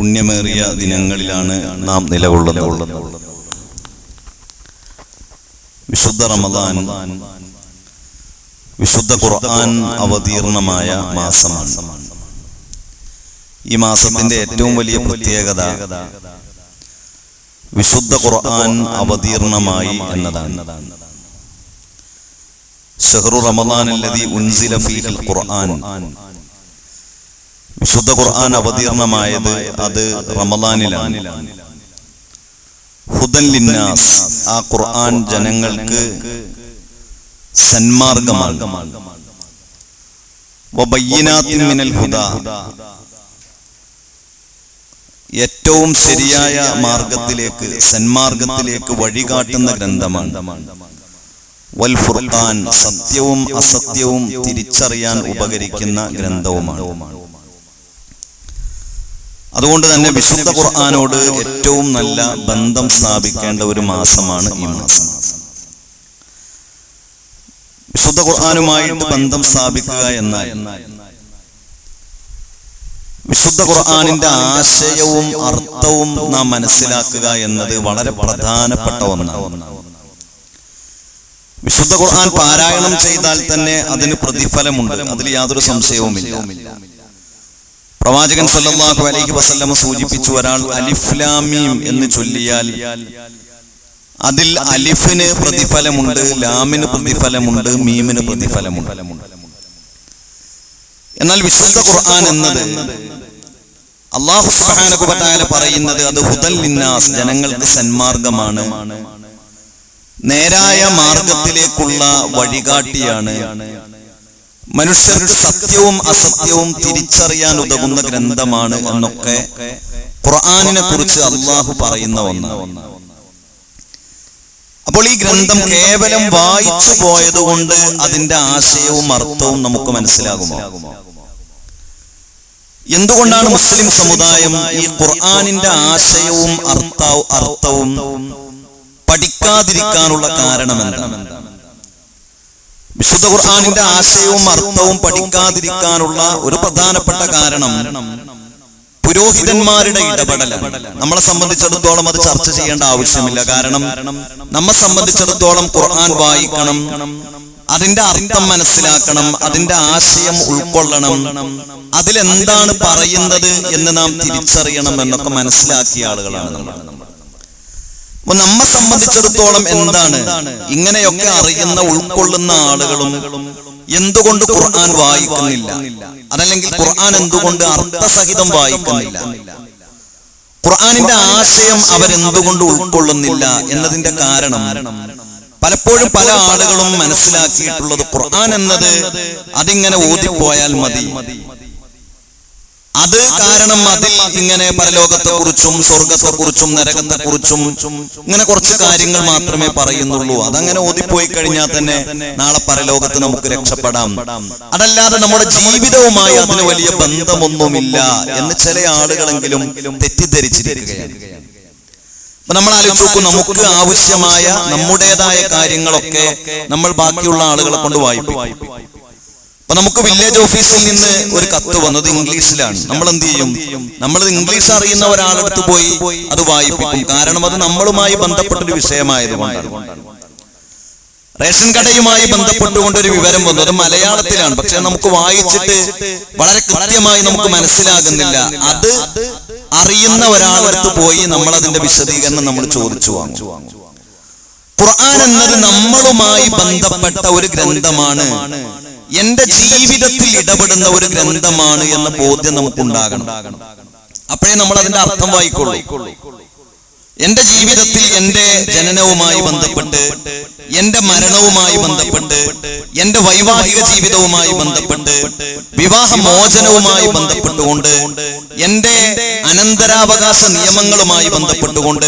പുണ്യമേറിയ ദിനങ്ങളിലാണ് നാം നിലകൊള്ളുന്നത്. വിശുദ്ധ റമദാൻ വിശുദ്ധ ഖുർആൻ അവതീർണമായ മാസമാണ്. ഈ മാസത്തിന്റെ ഏറ്റവും വലിയ പ്രത്യേകത വിശുദ്ധ ഖുർആൻ അവതീർണമായി എന്നതാണ്. ഷഹ്റു റമദാൻ ഉൻസില ഫീഹിൽ ഖുർആൻ വിശുദ്ധ ഖുർആൻ അവതീർണമായത് അത് റമദാനിലാണ്. ഹുദൻ ലിന്നാസ് ആ ഖുർആൻ ജനങ്ങൾക്ക് സന്മാർഗമാണ്. മിനൽ ഹുദ. ഏറ്റവും ശരിയായ മാർഗത്തിലേക്ക് സന്മാർഗത്തിലേക്ക് വഴികാട്ടുന്ന ഗ്രന്ഥമാണ്. വൽ ഫുർഖാൻ സത്യവും അസത്യവും തിരിച്ചറിയാൻ ഉപകരിക്കുന്ന ഗ്രന്ഥവുമാണ്. അതുകൊണ്ട് തന്നെ വിശുദ്ധ ഖുർആാനോട് ഏറ്റവും നല്ല ബന്ധം സ്ഥാപിക്കേണ്ട ഒരു മാസമാണ് ഈ മാസം. വിശുദ്ധ ഖുർആാനുമായിട്ട് ബന്ധം സ്ഥാപിക്കുക എന്നാൽ വിശുദ്ധ ഖുർആാനിന്റെ ആശയവും അർത്ഥവും നാം മനസ്സിലാക്കുക എന്നത് വളരെ പ്രധാനപ്പെട്ട ഒന്നാണ്. വിശുദ്ധ ഖുർആൻ പാരായണം ചെയ്താൽ തന്നെ അതിന് പ്രതിഫലമുണ്ട്. അതിൽ യാതൊരു സംശയവുമില്ല. പ്രവാചകൻ സല്ലല്ലാഹു അലൈഹി വസല്ലം സൂചിപ്പിച്ചു ഒരാൾ അലിഫ്ലാമീം എന്ന് ചൊല്ലിയാൽ അതിൽ അലിഫിന് പ്രതിഫലമുണ്ട് ലാമിന് പ്രതിഫലമുണ്ട് മീമിന് പ്രതിഫലമുണ്ട്. എന്നാൽ വിശുദ്ധ ഖുർആൻ എന്നത് അള്ളാഹു തആല പറയുന്നത് അത് ഹുദൽ ലിന്നാസ് ജനങ്ങൾക്ക് സന്മാർഗമാണ്. നേരായ മാർഗത്തിലേക്കുള്ള വഴികാട്ടിയാണ്. മനുഷ്യർക്ക് സത്യവും അസത്യവും തിരിച്ചറിയാൻ ഉതകുന്ന ഗ്രന്ഥമാണ് എന്നൊക്കെ ഖുർആാനിനെ കുറിച്ച് അള്ളാഹു പറയുന്ന ഒന്ന് അപ്പോൾ ഈ ഗ്രന്ഥം കേവലം വായിച്ചു പോയതുകൊണ്ട് അതിന്റെ ആശയവും അർത്ഥവും നമുക്ക് മനസ്സിലാകുമോ? എന്തുകൊണ്ടാണ് മുസ്ലിം സമുദായം ഈ ഖുർആാനിന്റെ ആശയവും അർത്ഥവും അർത്ഥവും പഠിക്കാതിരിക്കാനുള്ള കാരണം എന്താണ് വിശുദ്ധ ഖുർആാനിന്റെ ആശയവും അർത്ഥവും പഠിക്കാതിരിക്കാനുള്ള ഒരു പ്രധാനപ്പെട്ട കാരണം പുരോഹിതന്മാരുടെ ഇടപെടൽ നമ്മളെ സംബന്ധിച്ചിടത്തോളം അത് ചർച്ച ചെയ്യേണ്ട ആവശ്യമില്ല. കാരണം നമ്മെ സംബന്ധിച്ചിടത്തോളം ഖുർആൻ വായിക്കണം അതിന്റെ അർത്ഥം മനസ്സിലാക്കണം അതിന്റെ ആശയം ഉൾക്കൊള്ളണം അതിലെന്താണ് പറയുന്നത് എന്ന് നാം തിരിച്ചറിയണം എന്നൊക്കെ മനസ്സിലാക്കിയ ആളുകളാണ് നമ്മൾ അപ്പൊ നമ്മെ സംബന്ധിച്ചിടത്തോളം എന്താണ്? ഇങ്ങനെയൊക്കെ അറിയുന്ന ഉൾക്കൊള്ളുന്ന ആളുകളും എന്തുകൊണ്ട് ഖുർആൻ വായിക്കുന്നില്ല? അതല്ലെങ്കിൽ ഖുർആൻ എന്തുകൊണ്ട് അർത്ഥസഹിതം വായിക്കുന്നില്ല? ഖുർആനിന്റെ ആശയം അവരെന്തുകൊണ്ട് ഉൾക്കൊള്ളുന്നില്ല എന്നതിന്റെ കാരണം പലപ്പോഴും പല ആളുകളും മനസ്സിലാക്കിയിട്ടുള്ളത് ഖുർആൻ എന്നത് അതിങ്ങനെ ഓതിപ്പോയാൽ മതി. അത് കാരണം അതിൽ ഇങ്ങനെ പരലോകത്തെ കുറിച്ചും സ്വർഗത്തെ കുറിച്ചും നരകത്തെ കുറിച്ചും ഇങ്ങനെ കുറച്ച് കാര്യങ്ങൾ മാത്രമേ പറയുന്നുള്ളൂ. അതങ്ങനെ ഓതിപ്പോയി കഴിഞ്ഞാൽ തന്നെ നാളെ പരലോകത്ത് നമുക്ക് രക്ഷപ്പെടാം. അതല്ലാതെ നമ്മുടെ ജീവിതവുമായി അതിന് വലിയ ബന്ധമൊന്നുമില്ല എന്ന് ചില ആളുകളെങ്കിലും തെറ്റിദ്ധരിച്ചിരിക്കുകയാണ്. അപ്പൊ നമ്മൾ ആലോചിച്ച് നോക്കൂ നമുക്ക് ആവശ്യമായ നമ്മുടേതായ കാര്യങ്ങളൊക്കെ നമ്മൾ ബാക്കിയുള്ള ആളുകളെ കൊണ്ട് വായിപ്പിക്കും. അപ്പൊ നമുക്ക് വില്ലേജ് ഓഫീസിൽ നിന്ന് ഒരു കത്ത് വന്നത് ഇംഗ്ലീഷിലാണ്. നമ്മൾ എന്ത് ചെയ്യും? നമ്മൾ ഇംഗ്ലീഷ് അറിയുന്ന ഒരാളടുത്ത് പോയി അത് വായിപ്പിക്കും. കാരണം അത് നമ്മളുമായി ബന്ധപ്പെട്ട ഒരു വിഷയമായതുകൊണ്ടാണ് റേഷൻ കടയുമായി ബന്ധപ്പെട്ടുകൊണ്ട് ഒരു വിവരം വന്നു അത് മലയാളത്തിലാണ്. പക്ഷെ നമുക്ക് വായിച്ചിട്ട് വളരെ കൃത്യമായി നമുക്ക് മനസ്സിലാകുന്നില്ല. അത് അറിയുന്ന ഒരാളടുത്ത് പോയി നമ്മൾ അതിന്റെ വിശദീകരണം നമ്മൾ ചോദിച്ചു വാങ്ങും. ഖുർആൻ എന്നത് നമ്മളുമായി ബന്ധപ്പെട്ട ഒരു ഗ്രന്ഥമാണ്. എന്റെ ജീവിതത്തിൽ ഇടപെടുന്ന ഒരു ഗ്രന്ഥമാണ് എന്ന ബോധ്യം നമുക്കുണ്ടാകണം. അപ്പോഴേ നമ്മൾ അതിന്റെ അർത്ഥം വായിക്കൊള്ളൂ. എന്റെ ജീവിതത്തിൽ എന്റെ ജനനവുമായി ബന്ധപ്പെട്ട് എന്റെ മരണവുമായി ബന്ധപ്പെട്ട് എന്റെ വൈവാഹിക ജീവിതവുമായി ബന്ധപ്പെട്ട് വിവാഹ മോചനവുമായി ബന്ധപ്പെട്ടുകൊണ്ട് എന്റെ അനന്തരാവകാശ നിയമങ്ങളുമായി ബന്ധപ്പെട്ടുകൊണ്ട്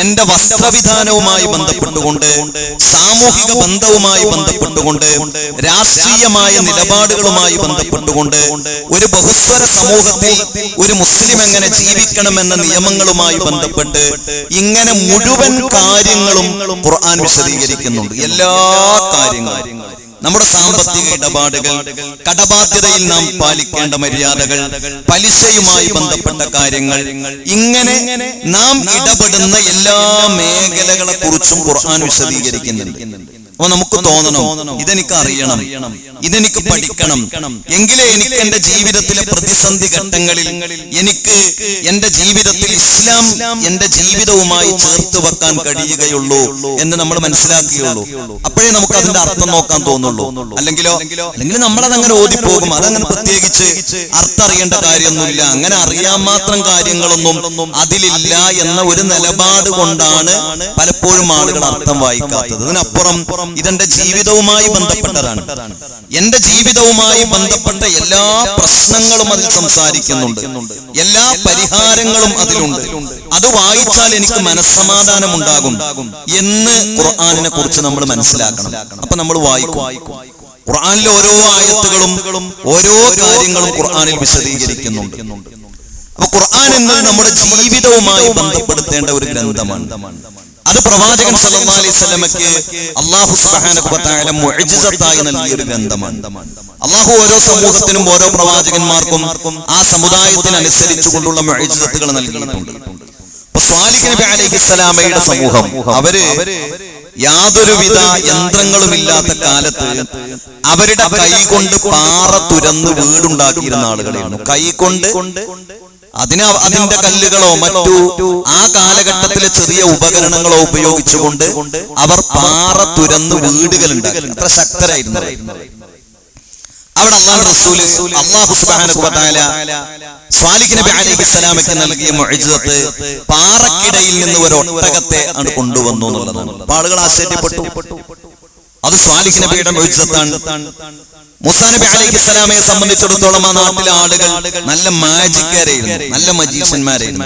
എന്റെ വസ്ത്രവിധാനവുമായി ബന്ധപ്പെട്ടുകൊണ്ട് സാമൂഹിക ബന്ധവുമായി ബന്ധപ്പെട്ടുകൊണ്ട് രാഷ്ട്രീയമായ നിലപാടുകളുമായി ബന്ധപ്പെട്ടുകൊണ്ട് ഒരു ബഹുസ്വര സമൂഹത്തിൽ ഒരു മുസ്ലിം എങ്ങനെ ജീവിക്കണമെന്ന നിയമങ്ങളുമായി ബന്ധപ്പെട്ട് ഇങ്ങനെ മുഴുവൻ കാര്യങ്ങളും ഖുർആൻ വിശദീകരിക്കുന്നുണ്ട്. എല്ലാ കാര്യങ്ങളും. നമ്മുടെ സാമ്പത്തിക ഇടപാടുകൾ കടബാധ്യതയിൽ നാം പാലിക്കേണ്ട മര്യാദകൾ പലിശയുമായി ബന്ധപ്പെട്ട കാര്യങ്ങൾ ഇങ്ങനെ നാം ഇടപെടുന്ന എല്ലാ മേഖലകളെ കുറിച്ചും ഖുർആൻ വിശദീകരിക്കുന്നുണ്ട്. അപ്പൊ നമുക്ക് തോന്നണം. ഇതെനിക്ക് അറിയണം. ഇതെനിക്ക് പഠിക്കണം. എങ്കിലേ എനിക്ക് എന്റെ ജീവിതത്തിലെ പ്രതിസന്ധി ഘട്ടങ്ങളിൽ എനിക്ക് എന്റെ ജീവിതത്തിൽ ഇസ്ലാം എന്റെ ജീവിതവുമായി ചേർത്ത് വെക്കാൻ കഴിയുകയുള്ളൂ എന്ന് നമ്മൾ മനസ്സിലാക്കുകയുള്ളൂ അപ്പോഴേ നമുക്ക് അതിന്റെ അർത്ഥം നോക്കാൻ തോന്നുള്ളൂ. അല്ലെങ്കിലോ അല്ലെങ്കിൽ നമ്മളതങ്ങനെ ഓതിപ്പോകും. അതങ്ങനെ പ്രത്യേകിച്ച് അർത്ഥം അറിയേണ്ട കാര്യമൊന്നുമില്ല. അങ്ങനെ അറിയാൻ മാത്രം കാര്യങ്ങളൊന്നും അതിലില്ല എന്ന ഒരു നിലപാട് കൊണ്ടാണ് പലപ്പോഴും ആളുകൾ അർത്ഥം വായിക്കാത്തത്. ഇതിനപ്പുറം ഇതെന്റെ ജീവിതവുമായി ബന്ധപ്പെട്ടതാണ്. എന്റെ ജീവിതവുമായി ബന്ധപ്പെട്ട എല്ലാ പ്രശ്നങ്ങളും അതിൽ സംസാരിക്കുന്നുണ്ട്. എല്ലാ പരിഹാരങ്ങളും അതിലുണ്ട്. അത് വായിച്ചാൽ എനിക്ക് മനസ്സമാധാനം ഉണ്ടാകും എന്ന് ഖുർആാനിനെ കുറിച്ച് നമ്മൾ മനസ്സിലാക്കണം. അപ്പൊ നമ്മൾ വായിക്കും. ഖുർആാനിലെ ഓരോ ആയത്തുകളും ഓരോ കാര്യങ്ങളും ഖുർആാനിൽ വിശദീകരിക്കുന്നുണ്ട്. അപ്പൊ ഖുർആൻ എന്നത് നമ്മുടെ ജീവിതവുമായി ബന്ധപ്പെടുത്തേണ്ട ഒരു ഗ്രന്ഥമാണ്. അത് പ്രവാചകൻ സല്ലല്ലാഹു അലൈഹി വസല്ലമയ്ക്ക് അല്ലാഹു സുബ്ഹാനഹു വ തആല നൽകിയ ഒരു ഗ്രന്ഥമാണ്. അല്ലാഹു ഓരോ സമൂഹത്തിനും ഓരോ പ്രവാചകന്മാർക്കും ആ സമുദായത്തിനനുസരിച്ചുകൊണ്ടുള്ള മുഅ്ജിസത്തുകൾ നൽകിയിട്ടുണ്ട്. അപ്പോൾ സ്വാലിഹ് നബി അലൈഹിസ്സലാമയുടെ സമൂഹം അവർ യാതൊരുവിധ യന്ത്രങ്ങളും ഇല്ലാത്ത കാലത്ത് അവരുടെ കൈകൊണ്ട് പാറ തുരന്ന് വീടുണ്ടാക്കിയിരുന്ന ആളുകളായിരുന്നു കൈകൊണ്ട് അതിന് അതിന്റെ കല്ലുകളോ മറ്റു ആ കാലഘട്ടത്തിലെ ചെറിയ ഉപകരണങ്ങളോ ഉപയോഗിച്ചുകൊണ്ട് അവർ പാറ തുരന്ന് വീടുകൾ ഉണ്ടാക്കി. അത്ര ശക്തരായിരുന്നു. അവിടെ അള്ളാഹ് റസൂൽ അള്ളാഹു സുബ്ഹാനഹു വ തആല സ്വാലിഹ് നബി അലൈഹിസ്സലാമയ്ക്ക് നൽകിയ മുഅ്ജിസത്ത് പാറക്കിടയിൽ നിന്ന് ഒരു ഒട്ടകത്തെ ആണ് കൊണ്ടുവന്നു എന്നുള്ളതാണ്. ആളുകൾ ആശ്ചര്യപ്പെട്ടു. അത് സ്വാലിഹ് നബിയുടെ മുഅ്ജിസത്താണ് മുസാ നബി അലൈഹിസ്സലാമയെ സംബന്ധിച്ചിടത്തോളം ആ നാട്ടിലെ ആളുകൾ നല്ല മാജിക്കാരായിരുന്നു നല്ല മജീഷ്യന്മാരായിരുന്നു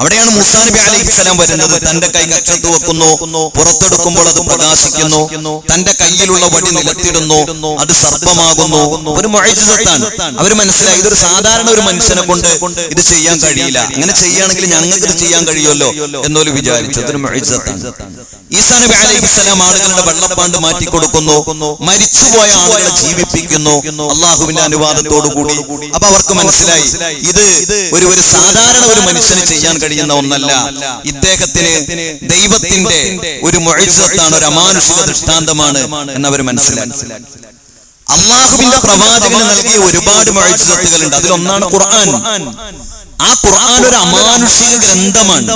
അവിടെയാണ് മുസാ നബി അലൈഹിസ്സലാം വരുന്നത്. തന്റെ കൈ കക്ഷത്ത് വെക്കുന്നു പുറത്തെടുക്കുമ്പോൾ അത് പ്രകാശിക്കുന്നു. തന്റെ കയ്യിലുള്ള വടി നിലത്തിടുന്നു അത് സർപ്പമാകുന്നു. ഒരു മഴത്താണ് അവർ മനസ്സിലായി ഇതൊരു സാധാരണ ഒരു മനുഷ്യനെ കൊണ്ട് ഇത് ചെയ്യാൻ കഴിയില്ല. അങ്ങനെ ചെയ്യുകയാണെങ്കിൽ ഞങ്ങൾക്ക് ഇത് ചെയ്യാൻ കഴിയുമല്ലോ എന്നൊരു വിചാരിച്ചു. അതൊരു മുഅ്ജിസത്താണ് ഈസാ നബി അലൈഹിസ്സലാം ആളുകളുടെ വെള്ളപ്പാണ്ട് മാറ്റി കൊടുക്കുന്നു മരിച്ചുപോയ ആളുകളെ ജീവിപ്പിക്കുന്നു. അള്ളാഹുവിന്റെ അനുവാദത്തോടു കൂടി അപ്പൊ അവർക്ക് മനസ്സിലായി ഇത് ഒരു ഒരു സാധാരണ ഒരു മനുഷ്യന് ചെയ്യാൻ കഴിയുന്ന ഒന്നല്ല. ഇദ്ദേഹത്തിന് ദൈവത്തിന്റെ ഒരു മുഴജത്താണ് ഒരു അമാനുഷിക ദൃഷ്ടാന്തമാണ് എന്നവർ മനസ്സിലാക്കി. അള്ളാഹുവിന്റെ പ്രവാചകന് നൽകിയ ഒരുപാട് മുഴജത്തുകളുണ്ട് അതിലൊന്നാണ് ഖുർആൻ. ആ ഖുർആൻ ഒരു അമാനുഷിക ഗ്രന്ഥമാണ്.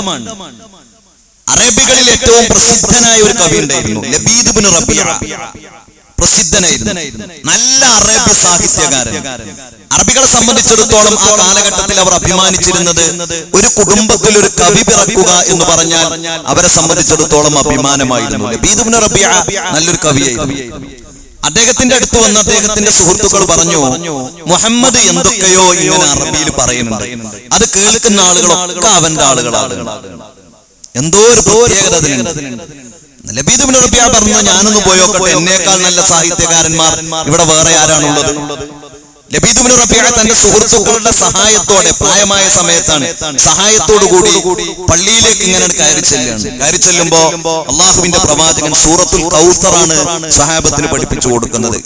അറബികളിൽ ഏറ്റവും പ്രസിദ്ധനായ ഒരു കവി ഉണ്ടായിരുന്നു. Labid bin Rabia. പ്രസിദ്ധനായിരുന്നു. നല്ല അറബി സാഹിത്യകാരൻ. അറബികളെ സംബന്ധിച്ചിടത്തോളം ആ കാലഘട്ടത്തിൽ അവർ അഭിമാനിച്ചിരുന്നത് ഒരു കുടുംബത്തിൽ ഒരു കവി പിറക്കുക എന്ന് പറഞ്ഞാൽ അവരെ സംബന്ധിച്ചിടത്തോളം അഭിമാനമായിരുന്നു. നല്ലൊരു കവിയായിരുന്നു. അദ്ദേഹത്തിന്റെ അടുത്ത് വന്ന് അദ്ദേഹത്തിന്റെ സുഹൃത്തുക്കൾ പറഞ്ഞു മുഹമ്മദ് എന്തൊക്കെയോ ഇങ്ങനെ അറബിയിൽ പറയുന്നുണ്ട്. അത് കേൾക്കുന്ന ആളുകളൊക്കെ അവന്റെ ആളുകളാണ്. എന്തോ ഒരു പ്രത്യേകത ലബീദ് ബിൻ റബിയ പറഞ്ഞു ഞാനൊന്ന് പോയോക്കട്ടെ എന്നേക്കാൾ നല്ല സാഹിത്യകാരന്മാർ ഇവിടെ വേറെ ആരാണുള്ളത്? ലബീദ് ബിൻ റബിയ തന്റെ സുഹൃത്തുക്കളുടെ സഹായത്തോടെ പ്രായമായ സമയത്താണ്. സഹായത്തോടു കൂടി പള്ളിയിലേക്ക് ഇങ്ങനെ കയറി ചെല്ലാണ് കയറി ചെല്ലുമ്പോ അള്ളാഹുവിന്റെ പ്രവാചകൻ സൂറത്തുൽ കൗസറാണ് സഹാബത്തിന് പഠിപ്പിച്ചു കൊടുക്കുന്നത്.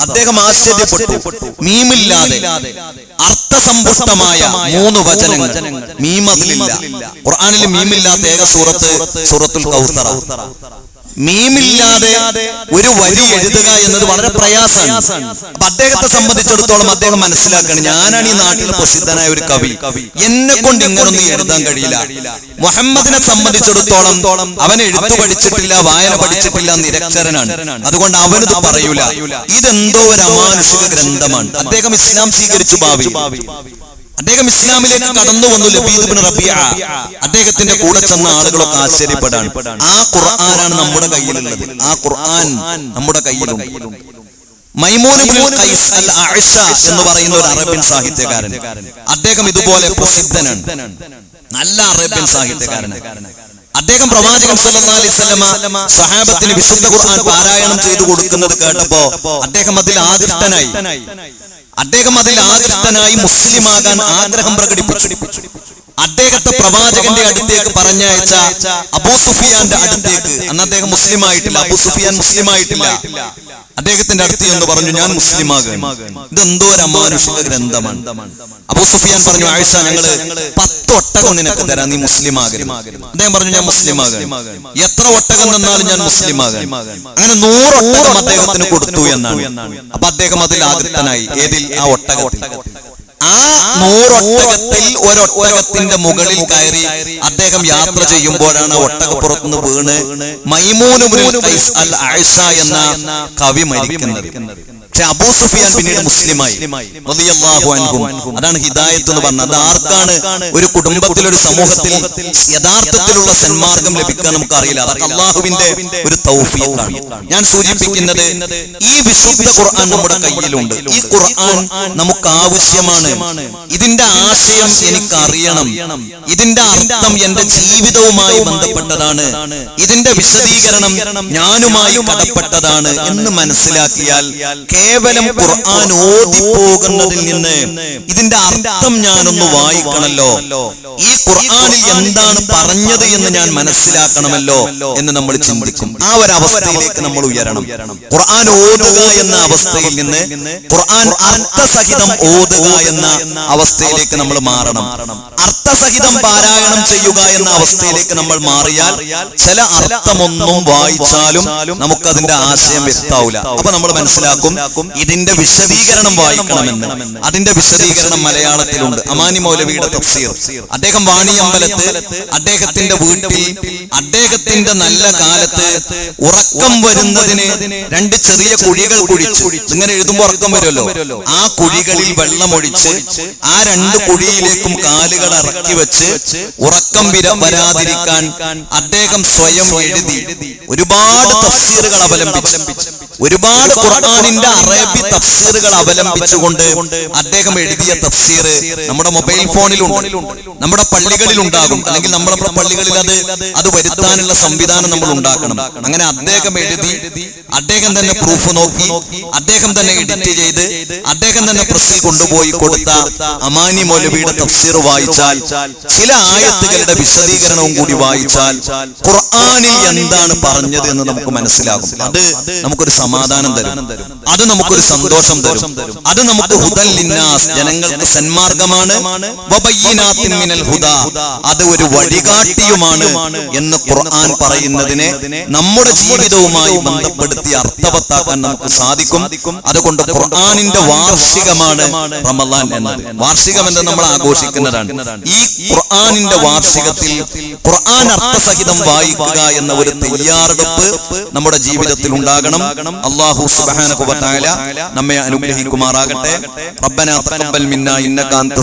അദ്ദേഹം ആശ്ചര്യപ്പെട്ടു. മീമില്ലാതെ. അർത്ഥസമ്പുഷ്ടമായ മൂന്ന് വചനങ്ങൾ. മീം അതിലില്ല ഖുർആനിൽ മീമില്ലാത്ത ഏക സൂറത്ത് സൂറത്തുൽ കൗസറ മീമില്ലാതെ ഒരു വരി എഴുതുക എന്നത് വളരെ പ്രയാസമാണ്. അപ്പൊ അദ്ദേഹത്തെ സംബന്ധിച്ചിടത്തോളം അദ്ദേഹം മനസ്സിലാക്കണം ഞാനാണ് ഈ നാട്ടിലെ പ്രസിദ്ധനായ ഒരു കവി. എന്നെ കൊണ്ട് ഇങ്ങനൊന്നും എഴുതാൻ കഴിയില്ല. മുഹമ്മദിനെ സംബന്ധിച്ചിടത്തോളം അവൻ എഴുത്തു പഠിച്ചിട്ടില്ല വായന പഠിച്ചിട്ടില്ല നിരക്ഷരനാണ്. അതുകൊണ്ട് അവനത് പറയൂല. ഇതെന്തോ ഒരു അമാനുഷിക ഗ്രന്ഥമാണ്. അദ്ദേഹം ഇസ്ലാം സ്വീകരിച്ചു ഭാവി അദ്ദേഹം ഇസ്ലാമിലേക്ക് കടന്നു വന്നു ലബീദ് റബിയ. അദ്ദേഹത്തിന്റെ കൂടെ ചെന്ന ആളുകളൊക്കെ ആശ്ചര്യപ്പെടാണ് ആ ഖുർആനാണ് നമ്മുടെ കയ്യിലുള്ളത്. ആ ഖുർആൻ നമ്മുടെ കയ്യിലുണ്ട് എന്ന് പറയുന്ന ഒരു അറബിൻ സാഹിത്യകാരൻ. അദ്ദേഹം ഇതുപോലെ പ്രസിദ്ധനാണ്. നല്ല അറബിൻ സാഹിത്യകാരനാണ്. അദ്ദേഹം പ്രവാചകൻ സല്ലല്ലാഹു സ്വഹാബത്തിന് വിശുദ്ധ ഖുർആൻ പാരായണം ചെയ്തു കൊടുക്കുന്നത് കേട്ടപ്പോ അദ്ദേഹം അതിൽ ആകൃഷ്ടനായി അദ്ദേഹം അതിൽ ആകൃഷ്ടനായി മുസ്ലിമാകാൻ ആഗ്രഹം പ്രകടിപ്പിച്ചു. അദ്ദേഹത്തെ പ്രവാചകന്റെ അടുത്തേക്ക് പറഞ്ഞയച്ച അബൂ സുഫിയാന്റെ അടുത്തേക്ക്. അന്ന് അദ്ദേഹം മുസ്ലിം ആയിട്ടില്ല അബൂ സുഫിയാൻ മുസ്ലിം ആയിട്ടില്ല അദ്ദേഹത്തിന്റെ അടുത്ത് എന്ന് പറഞ്ഞു ഞാൻ മുസ്ലിം ആകും ഇതെന്തോ ഒരു അമാനുഷിക ഗ്രന്ഥമാണ്. അബൂ സുഫിയാൻ പറഞ്ഞു ആഴ്ച ഞങ്ങൾ പത്ത് ഒട്ടകം നിനക്ക് തരാം നീ മുസ്ലിം ആകരുത് അദ്ദേഹം പറഞ്ഞു ഞാൻ മുസ്ലിം ആകും എത്ര ഒട്ടകം തന്നാലും ഞാൻ മുസ്ലിം ആകും അങ്ങനെ നൂറ് ഒട്ടകം അദ്ദേഹത്തിന് കൊടുത്തു എന്നാണ്. അപ്പൊ അദ്ദേഹം അതിൽ ആകൃത്തനായി ഏതിൽ? ആ ഒട്ടകത്തിൽ. ആ നൂറൊട്ടകത്തിൽ ഒരൊട്ടകത്തിന്റെ മുകളിൽ കയറി അദ്ദേഹം യാത്ര ചെയ്യുമ്പോഴാണ് ഒട്ടകപ്പുറത്തുനിന്ന് വീണ് മൈമൂനുബിനുൽ ഖൈസ് അൽ ആയിഷ എന്ന കവി മരിക്കുന്നത്. പക്ഷെ അബൂ സുഫിയാൻ പിന്നീട് മുസ്ലിമായി. അതാണ് ഹിദായത്ത് എന്ന് പറഞ്ഞത്. അത് ആർക്കാണ് ഒരു കുടുംബത്തിൽ ഒരു സമൂഹത്തിൽ യഥാർത്ഥത്തിലുള്ള സന്മാർഗം ലഭിക്കാൻ നമുക്ക് അറിയില്ല. അതൊക്കെ അള്ളാഹുവിന്റെ ഒരു തൗഫീഖാണ്. ഞാൻ സൂചിപ്പിക്കുന്നത് ഈ വിശുദ്ധ ഖുർആൻ നമ്മുടെ കയ്യിലുണ്ട്. ഈ ഖുർആൻ നമുക്ക് ആവശ്യമാണ്. ഇതിന്റെ ആശയം എനിക്ക് അറിയണം ഇതിന്റെ അർത്ഥം എന്റെ ജീവിതവുമായി ബന്ധപ്പെട്ടതാണ്. ഇതിന്റെ വിശദീകരണം ഞാനുമായി കടപ്പെട്ടതാണ് എന്ന് മനസ്സിലാക്കിയാൽ കേവലം ഖുർആൻ ഓതി പോകുന്നതിൽ നിന്ന് ഇതിന്റെ അർത്ഥം ഞാനൊന്ന് വായിക്കണല്ലോ. ഈ ഖുർആനിൽ എന്താണ് പറഞ്ഞത് എന്ന് ഞാൻ മനസ്സിലാക്കണമല്ലോ എന്ന് നമ്മൾ ചിന്തിക്കും. ആ ഒരു അവസ്ഥയിലേക്ക് നമ്മൾ ഉയരണം. ഖുർആൻ ഓതുക എന്ന അവസ്ഥയിൽ നിന്ന് ഖുർആൻ അർത്ഥസഹിതം ഓതുക എന്ന അവസ്ഥയിലേക്ക് നമ്മൾ മാറണം. അർത്ഥസഹിതം പാരായണം ചെയ്യുക എന്ന അവസ്ഥയിലേക്ക് നമ്മൾ മാറിയാൽ ചില അർത്ഥമൊന്നും വായിച്ചാലും നമുക്കതിന്റെ ആശയം വ്യക്താവില്ല അപ്പൊ നമ്മൾ മനസ്സിലാക്കും ഇതിന്റെ വിശദീകരണം വായിക്കണമെന്ന്. അതിന്റെ വിശദീകരണം മലയാളത്തിലുണ്ട്. അമാനി മൗലവിയുടെ തഫ്സീർ. അദ്ദേഹം വാണിയമ്പലത്ത് അദ്ദേഹത്തിന്റെ വീട്ടിൽ അദ്ദേഹത്തിന്റെ നല്ല കാലത്ത് ഉറക്കം വരുന്നതിന് രണ്ട് ചെറിയ കുഴികൾ കുഴിച്ചു. ഇങ്ങനെ എഴുതുമ്പോൾ ഉറക്കം വരുമല്ലോ? ആ കുഴികളിൽ വെള്ളമൊഴിച്ച് ആ രണ്ട് കുഴിയിലേക്കും കാലുകൾ ഇറക്കി വെച്ച് ഉറക്കം വിര വരാതിരിക്കാൻ അദ്ദേഹം സ്വയം എഴുതി. ഒരുപാട് തഫ്സീറുകൾ അവലംബിച്ചു. ഒരുപാട് ഖുർആാനിന്റെ അറബി തഫ്സീറുകൾ അവലംബിച്ചുകൊണ്ട് അദ്ദേഹം എഴുതിയ തഫ്സീർ നമ്മുടെ മൊബൈൽ ഫോണിലുണ്ട് നമ്മുടെ പള്ളികളിൽ ഉണ്ടാകും. അല്ലെങ്കിൽ നമ്മുടെ പള്ളികളിൽ അത് അത് വരുത്താനുള്ള സംവിധാനം നമ്മൾ ഉണ്ടാക്കണം. അങ്ങനെ അദ്ദേഹം എഴുതി അദ്ദേഹം തന്നെ പ്രൂഫ് നോക്കി അദ്ദേഹം തന്നെ എഡിറ്റ് ചെയ്ത് അദ്ദേഹം തന്നെ പ്രസ്സിൽ കൊണ്ടുപോയി കൊടുത്ത അമാനി മൗലവിയുടെ തഫ്സീർ വായിച്ചാൽ ചില ആയത്തുകളുടെ വിശദീകരണവും കൂടി വായിച്ചാൽ ഖുർആാനിൽ എന്താണ് പറഞ്ഞത് എന്ന് നമുക്ക് മനസ്സിലാകും. അത് നമുക്കൊരു സമാധാനം തരും. അത് നമുക്കൊരു സന്തോഷം തരും. അത് നമുക്ക് ഹുദൽ ലിന്നാസ് ജനങ്ങൾക്ക് സന്മാർഗമാണ്. അത് ഒരു വഴികാട്ടിയുമാണ് എന്ന് ഖുർആൻ പറയുന്നതിനെ നമ്മുടെ ജീവിതവുമായി ബന്ധപ്പെടുത്തി അർത്ഥവത്താക്കാൻ നമുക്ക് സാധിക്കും. അതുകൊണ്ട് ഖുർആനിന്റെ വാർഷികമാണ് റമദാൻ എന്നത്. വാർഷികം എന്ന് നമ്മൾ ആഘോഷിക്കുന്നതാണ്. ഈ ഖുർആനിന്റെ വാർഷികത്തിൽ ഖുർആൻ അർത്ഥസഹിതം വായിക്കുക എന്ന ഒരു തയ്യാറെടുപ്പ് നമ്മുടെ ജീവിതത്തിൽ ഉണ്ടാകണം. അള്ളാഹു തആല നമ്മെ അനുഗ്രഹിക്കുമാറാകട്ടെ. റബ്ബന തഖബ്ബൽ മിന്നാ ഇന്നക അൻത